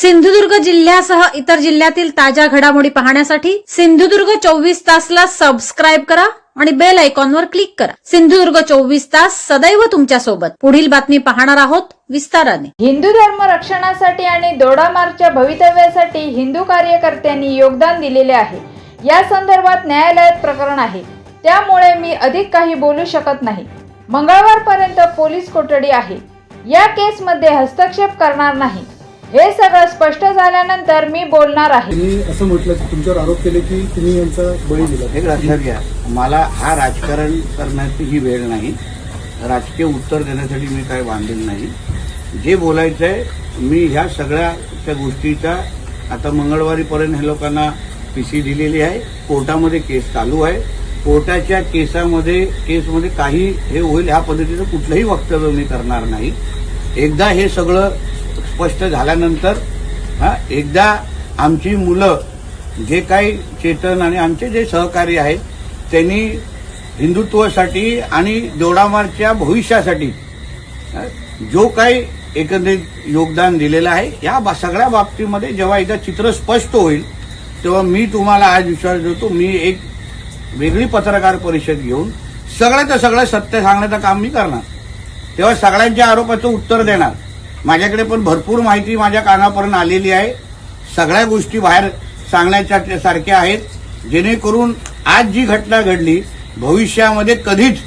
सिंधुदुर्ग जिल्ह्यासह इतर जिल्ह्यातील ताज्या घडामोडी पाहण्यासाठी सिंधुदुर्ग चोवीस तासला सबस्क्राईब करा आणि बेल आयकॉनवर क्लिक करा. सिंधुदुर्ग चोवीस तास सदैव तुमच्यासोबत. पुढील बातमी पाहणार आहोत विस्ताराने. हिंदू धर्म रक्षणासाठी आणि दोडामार्गच्या भवितव्यासाठी हिंदू कार्यकर्त्यांनी योगदान दिलेले आहे. या संदर्भात न्यायालयात प्रकरण आहे. त्यामुळे मी अधिक काही बोलू शकत नाही. मंगळवारपर्यंत पोलीस कोठडी आहे. या केसमध्ये हस्तक्षेप करणार नाही. हे सगळं स्पष्ट झाल्यानंतर मी बोलणार आहे. त्यांनी असं म्हटलं की तुमच्यावर आरोप केले की तुम्ही यांचा बळी दिला. एक लक्षात घ्या. मला हा राजकारण करण्याची ही वेळ नाही. राजकीय उत्तर देण्यासाठी मी काय बांधील नाही. जे बोलायचं आहे मी ह्या सगळ्या त्या गोष्टीचा आता मंगळवारीपर्यंत हे लोकांना पी सी दिलेली आहे. कोर्टामध्ये केस चालू आहे. कोर्टाच्या केसामध्ये केसमध्ये काही हे होईल ह्या पद्धतीचं कुठलंही वक्तव्य मी करणार नाही. एकदा हे सगळं स्पष्ट झाल्यानंतर हा एकदा आमची मुलं जे काही चेतन आणि आमचे जे सहकारी आहेत त्यांनी हिंदुत्वासाठी आणि दोडामारच्या भविष्यासाठी जो काही एकंदरीत योगदान दिलेलं आहे या बा- सगळ्या बाबतीमध्ये जेव्हा एकदा चित्र स्पष्ट होईल तेव्हा मी तुम्हाला आज विश्वास देतो मी एक वेगळी पत्रकार परिषद घेऊन सगळ्याचं सगळं सत्य सांगण्याचं काम मी करणार. तेव्हा सगळ्यांच्या आरोपाचं उत्तर देणार. माझ्याकडे पण भरपूर माहिती माझ्या कानापर्यंत आलेली आहे. सगळ्या गोष्टी बाहेर सांगण्याच्या सारख्या आहेत. जेणेकरून आज जी घटना घडली भविष्यामध्ये कधीच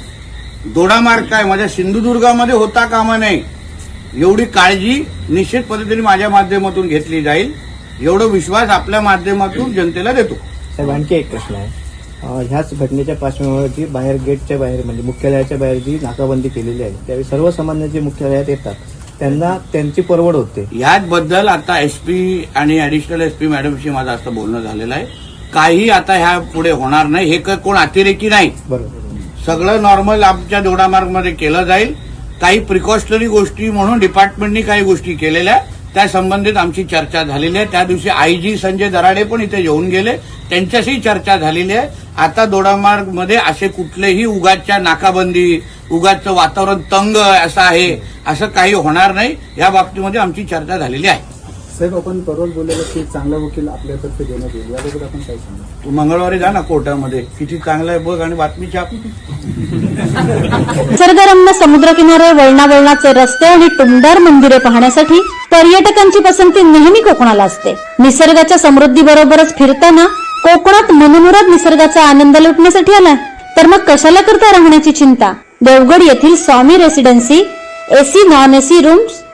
दोडामार्ग काय? माझ्या सिंधुदुर्गामध्ये होता कामा नये. एवढी काळजी निश्चित पद्धतीने माझ्या माध्यमातून घेतली जाईल. एवढा विश्वास आपल्या माध्यमातून जनतेला देतो. साहेब आणखी एक प्रश्न आहे. ह्याच घटनेच्या पार्श्वभूमीवरती बाहेर गेटच्या बाहेर म्हणजे मुख्यालयाच्या बाहेर जी नाकाबंदी केलेली आहे त्यावेळी सर्वसामान्य जे मुख्यालयात येतात त्यांना त्यांची परवड होते. याचबद्दल आता एसपी आणि ऍडिशनल एसपी मॅडमशी माझं असं बोलणं झालेलं आहे. काही आता ह्या पुढे होणार नाही. हे क- कोण अतिरेकी नाही बरोबर. सगळं नॉर्मल आमच्या दोडामार्गमध्ये केलं जाईल. काही प्रिकॉशनरी गोष्टी म्हणून डिपार्टमेंटनी काही गोष्टी केलेल्या आहेत. त्या संबंधित आमची चर्चा झालेली आहे. त्या दिवशी आयजी संजय दराडे पण इथे येऊन गेले. त्यांच्याशी चर्चा झालेली आहे. आता दोडामार्गमध्ये असे कुठलेही उगाच्या नाकाबंदी उगाचं वातावरण तंग असं आहे असं काही होणार नाही. या बाबतीमध्ये आमची चर्चा झालेली आहे. साहेब आपण परवाच बोललेलं की चांगला वकील आपल्यातर्फे देण्यात येईल याबद्दल आपण काय सांगा? तू मंगळवारी जा ना कोर्टामध्ये. किती चांगलं आहे बघ आणि बातमी छाप. निसर्गरम्य समुद्रकिनारे वळणावळणाचे रस्ते आणि टुमदार मंदिरे पाहण्यासाठी पर्यटकांची पसंती नेहमी कोकणाला असते. निसर्गाच्या समृद्धी बरोबरच फिरताना कोकणात मनमुराद निसर्गाचा आनंद लुटण्यासाठी आलाय. तर मग कशाला करता राहण्याची चिंता? देवगड येथील Swami residency AC non AC rooms